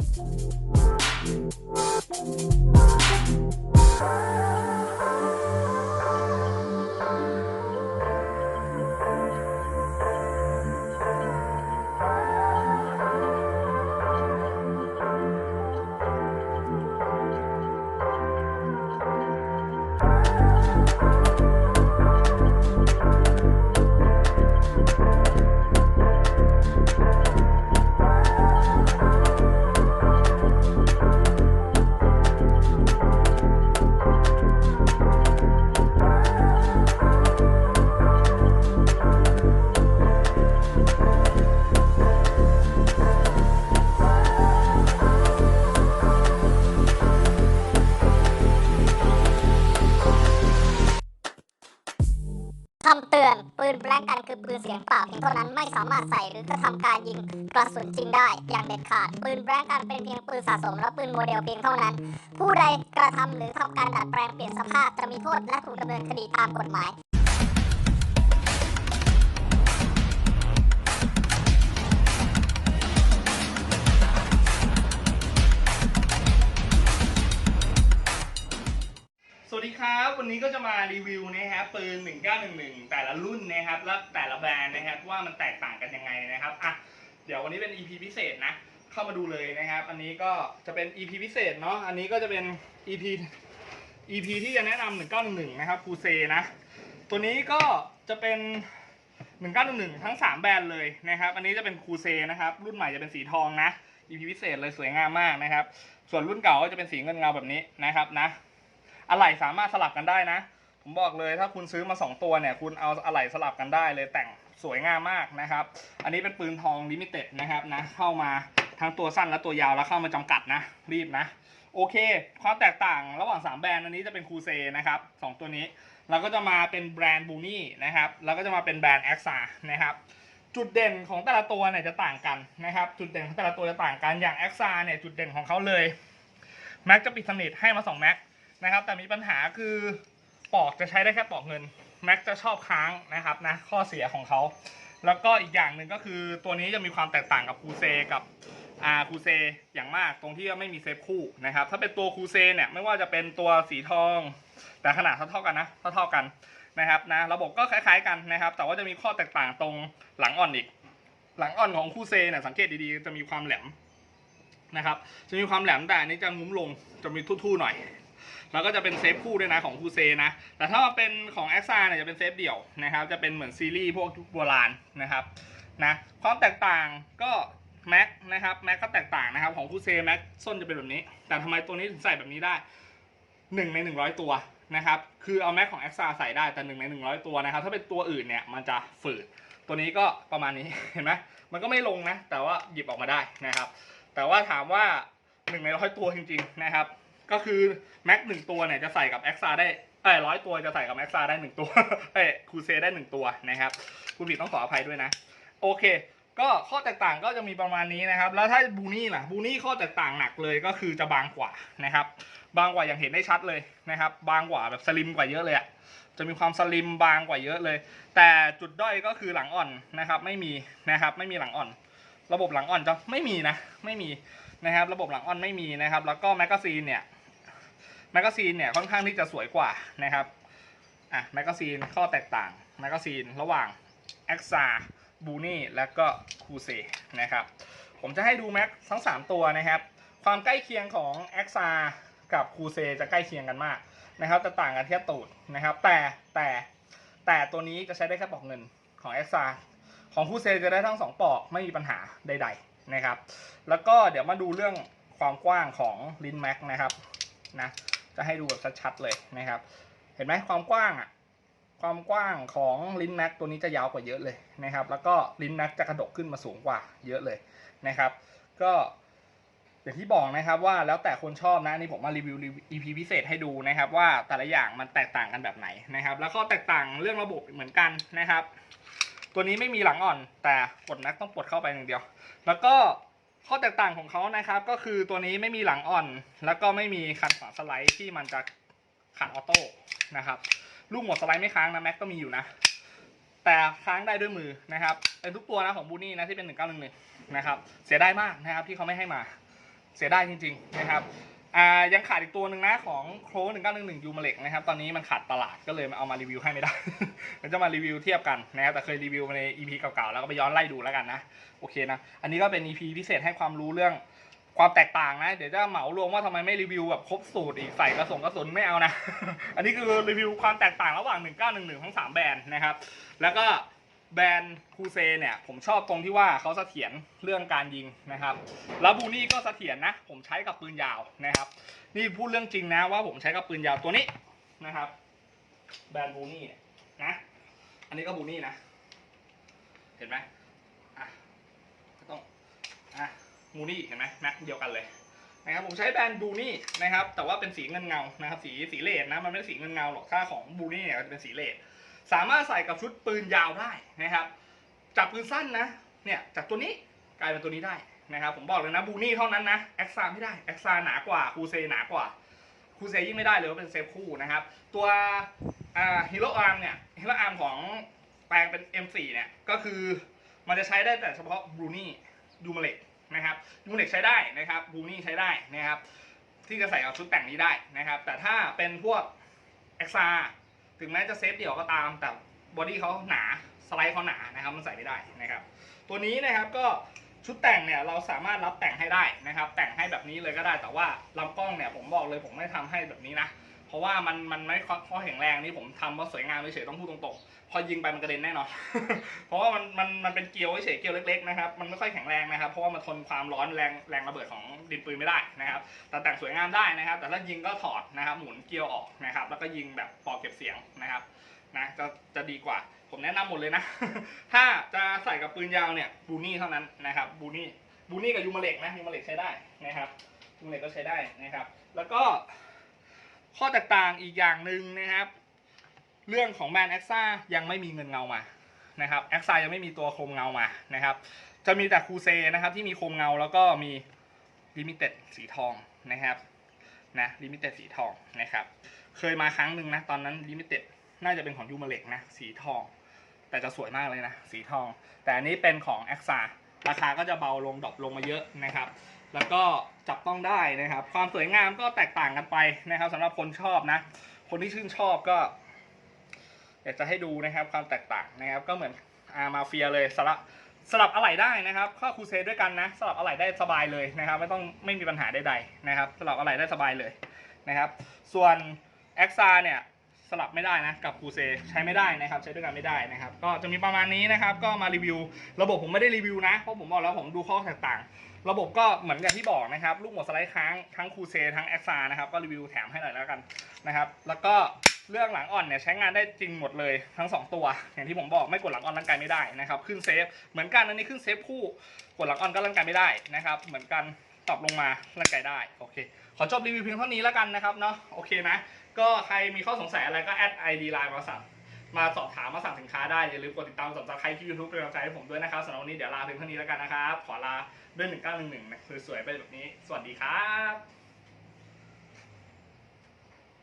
Thank you. ตือนปืนแบล็กกันคือปืนเสียงเปล่าเพียงเท่านั้นไม่สามารถใส่หรือกระทำการยิงกระสุนจริงได้ อย่างเด็ดขาด ปืนแบล็กกันเป็นเพียงปืนสะสมและปืนโมเดลเพียงเท่านั้น ผู้ใดกระทำหรือทำการดัดแปลงเปลี่ยนสภาพจะมีโทษและถูกดำเนินคดีตามกฎหมาย วัสดีครับ วันนี้ก็จะมารีวิวนะครับปืน 1911 แต่ละรุ่นนะครับและแต่ละแบรนด์นะครับว่ามันแตกต่างกันยังไงนะครับอะเดี๋ยววันนี้เป็น EP พิเศษนะเข้ามาดูเลยนะครับ อันนี้ก็จะเป็น EP พิเศษเนาะอันนี้ก็จะเป็น EP EP ที่จะแนะนำ1911 นะครับคูเซนะตัวนี้ก็จะเป็น 1911 ทั้ง 3 แบรนด์เลยนะครับ อันนี้จะเป็นคูเซนะครับรุ่นใหม่จะเป็นสีทองนะ EP พิเศษเลยสวยงามมากนะครับ ส่วนรุ่นเก่าก็จะเป็นสีเงินเงาแบบนี้นะครับนะ อะไหล่สามารถสลับกันได้นะ ผมบอกเลยถ้าคุณซื้อมา 2 ตัวเนี่ย คุณเอาอะไหล่สลับกันได้เลยแต่งสวยงามมากนะครับ อันนี้เป็นปืนทองลิมิเต็ดนะครับนะ เข้ามาทั้งตัวสั้นและตัวยาวแล้วเข้ามาจำกัดนะ รีบนะ โอเค ความแตกต่างระหว่าง 3 แบรนด์อันนี้จะเป็นคูเซนะครับสองตัวนี้ แล้วก็จะมาเป็นแบรนด์บูนี่นะครับ แล้วก็จะมาเป็นแบรนด์แอ็กซ่านะครับจุดเด่นของแต่ละตัวเนี่ยจะต่างกันนะครับ จุดเด่นของแต่ละตัวจะต่างกันอย่างแอ็กซ่าเนี่ยจุดเด่นของเขาเลยแม็กจะปิดสนิทให้มา2แม็ก นะครับ แต่มีปัญหาคือปอกจะใช้ได้แค่ปอกเงินแม็กจะชอบค้างนะครับนะข้อเสียของเขาแล้วก็อีกอย่างหนึ่งก็คือตัวนี้จะมีความแตกต่างกับคูเซกับอาคูเซอย่างมากตรงที่ว่าไม่มีเซฟคู่นะครับ ถ้าเป็นตัวคูเซเนี่ยไม่ว่าจะเป็นตัวสีทอง แต่ขนาดเท่าๆกันนะเท่าๆกันนะครับนะระบบก็คล้ายๆกันนะครับ แต่ว่าจะมีข้อแตกต่างตรงหลังอ่อนอีก หลังอ่อนของคูเซเนี่ยสังเกตดีๆจะมีความแหลมนะครับ จะมีความแหลมแต่อันนี้จะงุ้มลงจะมีทู่ๆหน่อย แล้วก็จะเป็นเซฟคู่ด้วยนะของคูเซนะ แต่ถ้ามาเป็นของแอ a เนี่ยจะเป็นเซฟเดี่ยวนะครับ จะเป็นเหมือนซีรีส์พวกโบราณนะครับนะความแตกต่างก็แม็กนะครับแม็กก็แตกต่างนะครับของคูเซแม็กส้นจะเป็นแบบนี้ แต่ทำไมตัวนี้ถึงใส่แบบนี้ได้หนึ่งในหนึ่งร้อยตัวนะครับ คือเอาแม็กของแอ a ใส่ได้แต่หนึ่งในหนึ่งร้อยตัวนะครับ ถ้าเป็นตัวอื่นเนี่ยมันจะฝืด ตัวนี้ก็ประมาณนี้เห็นไหมมันก็ไม่ลงนะ แต่ว่าหยิบออกมาได้นะครับ แต่ว่าถามว่าหนึ่งในร้อยตัวจริงๆนะครับ ก็คือแม็กหนึ่งตัวเนี่ยจะใส่กับแอ็กซาได้เอ้ร้อยตัวจะใส่กับแอ็กซาได้หนึ่งตัวเอ้คูเซได้หนึ่งตัวนะครับคุณผิดต้องขออภัยด้วยนะ โอเค ก็ข้อแตกต่างก็จะมีประมาณนี้นะครับ แล้วถ้าบูนี่ล่ะบูนี่ข้อแตกต่างหนักเลยก็คือจะบางกว่านะครับ บางกว่าอย่างเห็นได้ชัดเลยนะครับ บางกว่าแบบสลิมกว่าเยอะเลยอะจะมีความสลิมบางกว่าเยอะเลย แต่จุดด้อยก็คือหลังอ่อนนะครับ ไม่มีนะครับไม่มีหลังอ่อน ระบบหลังอ่อนจะไม่มีนะไม่มีนะครับ ระบบหลังอ่อนไม่มีนะครับ แล้วก็แมกกาซีนเนี่ย แมกกาซีนเนี่ยค่อนข้างที่จะสวยกว่านะครับอะแมกกาซีนข้อแตกต่างแมกกาซีนระหว่าง e x a b u n i และก็คูเซนะครับผมจะให้ดูแม็กทั้ง 3 ตัวนะครับ ความใกล้เคียงของ e x a กับคูเซจะใกล้เคียงกันมากนะครับจะต่างกันแค่ตูดนะครับ แต่แต่แต่ตัวนี้จะใช้ได้แค่ปอกเงินของ e x a ของคูเซจะได้ทั้ง 2 ปอกไม่มีปัญหาใด ๆนะครับ แล้วก็เดี๋ยวมาดูเรื่องความกว้างของลิ้นแม็กนะครับนะ จะให้ดูแบบชัดๆเลยนะครับ เห็นไหมความกว้างอะความกว้างของลิ้นแม็กตัวนี้จะยาวกว่าเยอะเลยนะครับ แล้วก็ลิ้นแม็กจะกระดกขึ้นมาสูงกว่าเยอะเลยนะครับ ก็อย่างที่บอกนะครับว่าแล้วแต่คนชอบนะอันนี่ผมมารีวิว EP พิเศษให้ดูนะครับ ว่าแต่ละอย่างมันแตกต่างกันแบบไหนนะครับ แล้วก็แตกต่างเรื่องระบบเหมือนกันนะครับ ตัวนี้ไม่มีหลังอ่อน แต่กดแม็กต้องปดเข้าไปอย่างเดียว แล้วก็ ข้อแตกต่างของเขานะครับก็คือตัวนี้ไม่มีหลังอ่อน แล้วก็ไม่มีคันฝาสไลด์ที่มันจะขันออโต้นะครับลูกหมดสไลด์ไม่ค้างนะแม็กก็มีอยู่นะ แต่ค้างได้ด้วยมือนะครับเป็นทุกตัวนะของบูนี่นะที่เป็น 1911 นะครับ เสียดายมากนะครับที่เขาไม่ให้มาเสียดายจริง ๆ นะครับ อ่ายังขาดอีกตัวหนึ่งนะของโครหนึ่งเก้าหนึ่งหนึ่งยูมาเล็กนะครับ ตอนนี้มันขาดตลาดก็เลยเอามารีวิวให้ไม่ได้มันจะมารีวิวเทียบกันนะครับแต่เคยรีวิวมาใน EP เก่าๆแล้วก็ไปย้อนไล่ดูแล้วกันนะโอเคนะอันนี้ก็เป็น EP พิเศษให้ความรู้เรื่องความแตกต่างนะ เดี๋ยวจะเหมารวมว่าทำไมไม่รีวิวแบบครบสูตรอีกใส่กระสงกระสุนไม่เอานะ อันนี้คือรีวิวความแตกต่างระหว่าง 1911 ทั้ง 3 แบรนด์นะครับ แล้วก็ แบรนด์คูเซเนี่ยผมชอบตรงที่ว่าเขาเสถียรเรื่องการยิงนะครับ แล้วบูนี่ก็เสถียรนะ ผมใช้กับปืนยาวนะครับ นี่พูดเรื่องจริงนะว่าผมใช้กับปืนยาวตัวนี้นะครับ แบรนด์บูนี่นะ อันนี้ก็บูนี่นะ เห็นไหมอะก็ต้องอะบูนี่เห็นไหมแม็กเดียวกันเลยนะครับผมใช้แบรนด์บูนี่นะครับ แต่ว่าเป็นสีเงินเงานะครับ สีสีเลดนะมันไม่ได้สีเงินเงาหรอกถ้าของบูนี่เนี่ยจะเป็นสีเลด สามารถใส่กับชุดปืนยาวได้นะครับจากปืนสั้นนะ เนี่ยจากตัวนี้กลายเป็นตัวนี้ได้นะครับผมบอกเลยนะบูนี่เท่านั้นนะแอ็กซาไม่ได้แอ็กซาหนากว่าคูเซหนากว่าคูเซยิ่งไม่ได้เลยว่าเป็นเซฟคู่นะครับตัวฮีโร่อาร์มเนี่ยฮีโร่อาร์มของแปลงเป็น M4 เนี่ยก็คือมันจะใช้ได้แต่เฉพาะบูนี่ดูมาเล็กนะครับดูมาเล็กใช้ได้นะครับบูนี่ใช้ได้นะครับที่จะใส่กับชุดแต่งนี้ได้นะครับแต่ถ้าเป็นพวกเอ็กซา ถึงแม้จะเซฟเดี่ยวก็ตาม แต่บอดี้เขาหนาสไลด์เขาหนานะครับ มันใส่ไม่ได้นะครับ ตัวนี้นะครับก็ชุดแต่งเนี่ยเราสามารถรับแต่งให้ได้นะครับ แต่งให้แบบนี้เลยก็ได้แต่ว่าลำกล้องเนี่ยผมบอกเลยผมไม่ทำให้แบบนี้นะ เพราะว่ามันมันไม่ข้อแข็งแรงนี่ผมทำว่าสวยงามเฉยๆต้องพูดตรงๆพอยิงไปมันกระเด็นแน่นอน เพราะว่ามันมันมันเป็นเกลียวเฉยเกลียวเล็กๆนะครับมันไม่ค่อยแข็งแรงนะครับเพราะว่ามันทนความร้อนแรงแรงระเบิดของดินปืนไม่ได้นะครับแต่แต่งสวยงามได้นะครับ แต่ถ้ายิงก็ถอดนะครับหมุนเกลียวออกนะครับ แล้วก็ยิงแบบปอกเก็บเสียงนะครับนะจะจะดีกว่าผมแนะนำหมดเลยนะ ถ้าจะใส่กับปืนยาวเนี่ยบูนี่เท่านั้นนะครับบูนี่บูนี่กับยูมาเล็กนะยูมาเล็กใช้ได้นะครับยูมาเล็กก็ใช้ได้นะครับ แล้วก็ ข้อแตกต่างอีกอย่างหนึ่งนะครับ เรื่องของแบรนด์แอคซ่ายังไม่มีเงินเงามานะครับแอคซ่ายังไม่มีตัวโคมเงามานะครับ จะมีแต่คูเซนะครับที่มีโคมเงาแล้วก็มีลิมิเต็ดสีทองนะครับนะลิมิเต็ดสีทองนะครับ เคยมาครั้งหนึ่งนะ ตอนนั้นลิมิเต็ดน่าจะเป็นของยูมาเล็กนะสีทอง แต่จะสวยมากเลยนะ สีทอง แต่อันนี้เป็นของแอคซ่าราคาก็จะเบาลงดรอปลงมาเยอะนะครับ แล้วก็จับต้องได้นะครับ ความสวยงามก็แตกต่างกันไปนะครับสำหรับคนชอบนะ คนที่ชื่นชอบก็อยากจะให้ดูนะครับ ความแตกต่างนะครับ ก็เหมือนอามาเฟียเลยสลับสลับอะไหล่ได้นะครับข้อคูเซด้วยกันนะ สลับอะไหล่ได้สบายเลยนะครับ ไม่ต้องไม่มีปัญหาใดๆนะครับ สลับอะไหล่ได้สบายเลยนะครับ ส่วนแอคซาเนี่ยสลับไม่ได้นะกับคูเซใช้ไม่ได้นะครับ ใช้ด้วยกันไม่ได้นะครับ ก็จะมีประมาณนี้นะครับ ก็มารีวิว ระบบผมไม่ได้รีวิวนะเพราะผมบอกแล้วผมดูข้อแตกต่าง ระบบก็เหมือนอย่างที่บอกนะครับ ลูกหมดสไลด์ค้างทั้งคูเซทั้งแอคซานะครับ ก็รีวิวแถมให้หน่อยแล้วกันนะครับ แล้วก็เรื่องหลังอ่อนเนี่ยใช้งานได้จริงหมดเลยทั้งสองตัว อย่างที่ผมบอกไม่กดหลังอ่อนร่างกายไม่ได้นะครับ ขึ้นเซฟเหมือนกันอันนี้ขึ้นเซฟคู่กดหลังอ่อนก็ร่างกายไม่ได้นะครับ เหมือนกันตอบลงมาร่างกายได้โอเค ขอจบรีวิวเพียงเท่านี้แล้วกันนะครับเนาะโอเคนะก็ใครมีข้อสงสัยอะไรก็แอดไอดีไลน์มาสั่ง มาสอบถามมาสั่งสินค้าได้ อย่าลืมกดติดตามสับสไครต์ที่ยูทูบเป็นกำลังใจให้ผมด้วยนะครับสำหรับวันนี้เดี๋ยวลาเพียงเท่านี้แล้วกันนะครับ ขอลาด้วย 1911นะสวยๆไปแบบนี้ สวัสดีครับ